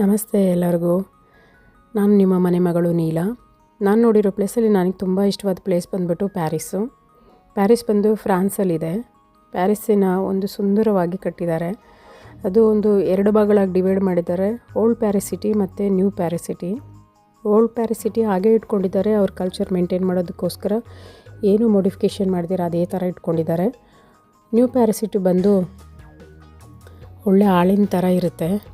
ನಮಸ್ತೆ ಎಲ್ಲರಿಗೂ. ನಾನು ನಿಮ್ಮ ಮನೆ ಮಗಳು ನೀಲಾ. ನಾನು ನೋಡಿರೋ ಪ್ಲೇಸಲ್ಲಿ ನನಗೆ ತುಂಬ ಇಷ್ಟವಾದ ಪ್ಲೇಸ್ ಬಂದುಬಿಟ್ಟು ಪ್ಯಾರಿಸ್ಸು ಪ್ಯಾರಿಸ್ ಬಂದು ಫ್ರಾನ್ಸಲ್ಲಿದೆ. ಪ್ಯಾರಿಸ್ಸಿನ ಒಂದು ಸುಂದರವಾಗಿ ಕಟ್ಟಿದ್ದಾರೆ. ಅದು ಒಂದು ಎರಡು ಭಾಗಗಳಾಗಿ ಡಿವೈಡ್ ಮಾಡಿದ್ದಾರೆ. ಓಲ್ಡ್ ಪ್ಯಾರಿಸ್ ಸಿಟಿ ಮತ್ತು new Paris city. Old Paris city ಹಾಗೆ ಇಟ್ಕೊಂಡಿದ್ದಾರೆ. ಅವ್ರ ಕಲ್ಚರ್ ಮೇಂಟೈನ್ ಮಾಡೋದಕ್ಕೋಸ್ಕರ ಏನು ಮೋಡಿಫಿಕೇಷನ್ ಮಾಡಿದಿರ ಅದೇ ಥರ ಇಟ್ಕೊಂಡಿದ್ದಾರೆ. ನ್ಯೂ ಪ್ಯಾರಿಸ್ ಸಿಟಿ ಬಂದು ಒಳ್ಳೆ ಆಳಿನ ಥರ ಇರುತ್ತೆ.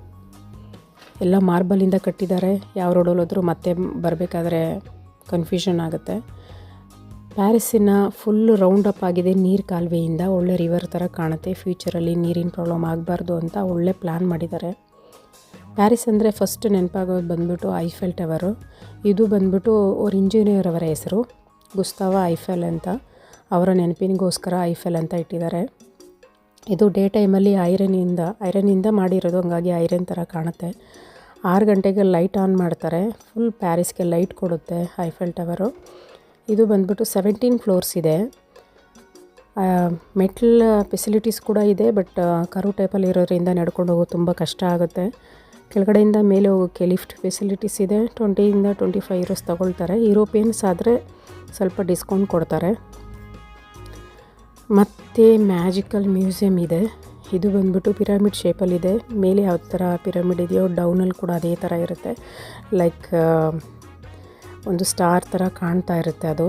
ಎಲ್ಲ ಮಾರ್ಬಲಿಂದ ಕಟ್ಟಿದ್ದಾರೆ. ಯಾವ ರೋಡಲ್ಲಿ ಹೋದರೂ ಮತ್ತೆ ಬರಬೇಕಾದ್ರೆ ಕನ್ಫ್ಯೂಷನ್ ಆಗುತ್ತೆ. ಪ್ಯಾರಿಸಿನ ಫುಲ್ಲು ಅಪ್ ಆಗಿದೆ ನೀರು ಕಾಲುವೆಯಿಂದ. ಒಳ್ಳೆ ರಿವರ್ ಥರ ಕಾಣುತ್ತೆ. ಫ್ಯೂಚರಲ್ಲಿ ನೀರಿನ ಪ್ರಾಬ್ಲಮ್ ಆಗಬಾರ್ದು ಅಂತ ಒಳ್ಳೆ ಪ್ಲ್ಯಾನ್ ಮಾಡಿದ್ದಾರೆ. ಪ್ಯಾರಿಸ್ ಅಂದರೆ ಫಸ್ಟ್ ನೆನಪಾಗೋದು ಬಂದ್ಬಿಟ್ಟು ಐಫೆಲ್ ಟವರು ಇದು ಬಂದ್ಬಿಟ್ಟು ಅವ್ರ ಇಂಜಿನಿಯರ್ ಅವರ ಹೆಸರು ಗುಸ್ತಾವ ಐಫೆಲ್ ಅಂತ. ಅವರ ನೆನಪಿನಿಗೋಸ್ಕರ ಐಫೆಲ್ ಅಂತ ಇಟ್ಟಿದ್ದಾರೆ. ಇದು ಡೇ ಟೈಮಲ್ಲಿ ಐರನಿಂದ ಐರನಿಂದ ಮಾಡಿರೋದು ಹಂಗಾಗಿ ಐರನ್ ಥರ ಕಾಣುತ್ತೆ. ಆರು ಗಂಟೆಗೆ ಲೈಟ್ ಆನ್ ಮಾಡ್ತಾರೆ. ಫುಲ್ ಪ್ಯಾರಿಸ್ಗೆ ಲೈಟ್ ಕೊಡುತ್ತೆ ಐಫೆಲ್ ಟವರು ಇದು ಬಂದ್ಬಿಟ್ಟು ಸೆವೆಂಟೀನ್ ಫ್ಲೋರ್ಸ್ ಇದೆ. ಮೆಟ್ಲ್ ಫೆಸಿಲಿಟೀಸ್ ಕೂಡ ಇದೆ ಬಟ್ ಕರು ಟೈಪಲ್ಲಿ ಇರೋದ್ರಿಂದ ನಡ್ಕೊಂಡು ಹೋಗೋದು ತುಂಬ ಕಷ್ಟ ಆಗುತ್ತೆ. ಕೆಳಗಡೆಯಿಂದ ಮೇಲೆ ಹೋಗೋಕ್ಕೆ ಲಿಫ್ಟ್ ಫೆಸಿಲಿಟೀಸ್ ಇದೆ. ಟ್ವೆಂಟಿಯಿಂದ ಟ್ವೆಂಟಿ ಫೈವ್ ಇಯರ್ಸ್ ತೊಗೊಳ್ತಾರೆ. ಯುರೋಪಿಯನ್ಸ್ ಆದರೆ ಸ್ವಲ್ಪ ಡಿಸ್ಕೌಂಟ್ ಕೊಡ್ತಾರೆ. ಮತ್ತು ಮ್ಯಾಜಿಕಲ್ ಮ್ಯೂಸಿಯಮ್ ಇದೆ. ಇದು ಬಂದ್ಬಿಟ್ಟು ಪಿರಮಿಡ್ ಶೇಪಲ್ಲಿದೆ ಮೇಲೆ ಯಾವ ಥರ ಪಿರಮಿಡ್ ಇದೆಯೋ ಡೌನಲ್ಲಿ ಕೂಡ ಅದೇ ಥರ ಇರುತ್ತೆ. ಲೈಕ್ ಒಂದು ಸ್ಟಾರ್ ಥರ ಕಾಣ್ತಾ ಇರುತ್ತೆ ಅದು.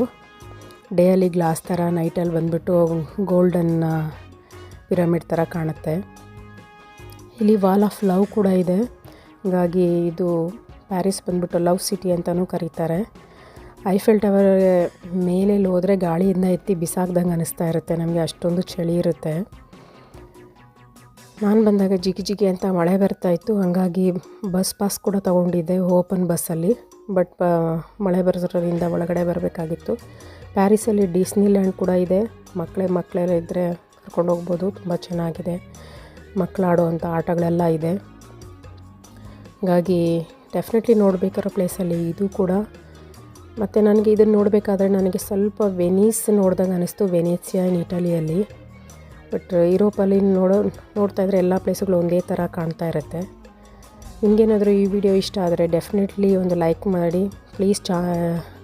ಡೇಯಲ್ಲಿ ಗ್ಲಾಸ್ ಥರ ನೈಟಲ್ಲಿ ಬಂದ್ಬಿಟ್ಟು ಗೋಲ್ಡನ್ ಪಿರಮಿಡ್ ಥರ ಕಾಣುತ್ತೆ. ಇಲ್ಲಿ ವಾಲ್ ಆಫ್ ಲವ್ ಕೂಡ ಇದೆ. ಹಾಗಾಗಿ ಇದು ಪ್ಯಾರಿಸ್ ಬಂದ್ಬಿಟ್ಟು ಲವ್ ಸಿಟಿ ಅಂತಲೂ ಕರೀತಾರೆ. ಐಫೆಲ್ ಟವರ್ ಹೋದರೆ ಗಾಳಿಯಿಂದ ಎತ್ತಿ ಬಿಸಾಕ್ದಂಗೆ ಅನಿಸ್ತಾ ಇರುತ್ತೆ, ನಮಗೆ ಅಷ್ಟೊಂದು ಚಳಿ ಇರುತ್ತೆ. ನಾನು ಬಂದಾಗ ಜಿಗಿ ಜಿಗಿ ಅಂತ ಮಳೆ ಬರ್ತಾಯಿತ್ತು ಹಾಗಾಗಿ ಬಸ್ ಪಾಸ್ ಕೂಡ ತೊಗೊಂಡಿದ್ದೆ ಓಪನ್ ಬಸ್ಸಲ್ಲಿ ಬಟ್ ಮಳೆ ಬರೋದ್ರಿಂದ ಒಳಗಡೆ ಬರಬೇಕಾಗಿತ್ತು. ಪ್ಯಾರಿಸಲ್ಲಿ ಡಿಸ್ನಿ ಲ್ಯಾಂಡ್ ಕೂಡ ಇದೆ ಮಕ್ಕಳೇ ಮಕ್ಕಳೆಲ್ಲ ಇದ್ದರೆ ಕರ್ಕೊಂಡು ಹೋಗ್ಬೋದು, ತುಂಬ ಚೆನ್ನಾಗಿದೆ. ಮಕ್ಕಳಾಡುವಂಥ ಆಟಗಳೆಲ್ಲ ಇದೆ. ಹಾಗಾಗಿ ಡೆಫಿನೆಟ್ಲಿ ನೋಡಬೇಕಾರೋ ಪ್ಲೇಸಲ್ಲಿ ಇದು ಕೂಡ. ಮತ್ತು ನನಗೆ ಇದನ್ನು ನೋಡಬೇಕಾದ್ರೆ ನನಗೆ ಸ್ವಲ್ಪ ವೆನೀಸ್ ನೋಡಿದಾಗ ಅನ್ನಿಸ್ತು ವೆನೇಸಿಯಾ ಇನ್ ಇಟಲಿಯಲ್ಲಿ. ಬಟ್ ಯುರೋಪಲ್ಲಿ ನೋಡೋ, ನೋಡ್ತಾ ಇದ್ದರೆ ಎಲ್ಲ ಪ್ಲೇಸ್ಗಳು ಒಂದೇ ಥರ ಕಾಣ್ತಾ ಇರುತ್ತೆ. ನಿಮಗೇನಾದರೂ ಈ ವಿಡಿಯೋ ಇಷ್ಟ ಆದರೆ ಡೆಫಿನೆಟ್ಲಿ ಒಂದು ಲೈಕ್ ಮಾಡಿ. ಪ್ಲೀಸ್ ಚಾ,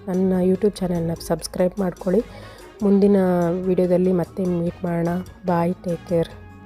ನನ್ನ ಯೂಟ್ಯೂಬ್ ಚಾನಲ್ನ ಸಬ್ಸ್ಕ್ರೈಬ್ ಮಾಡ್ಕೊಳ್ಳಿ. ಮುಂದಿನ ವಿಡಿಯೋದಲ್ಲಿ ಮತ್ತೆ ಮೀಟ್ ಮಾಡೋಣ. Bye, take care.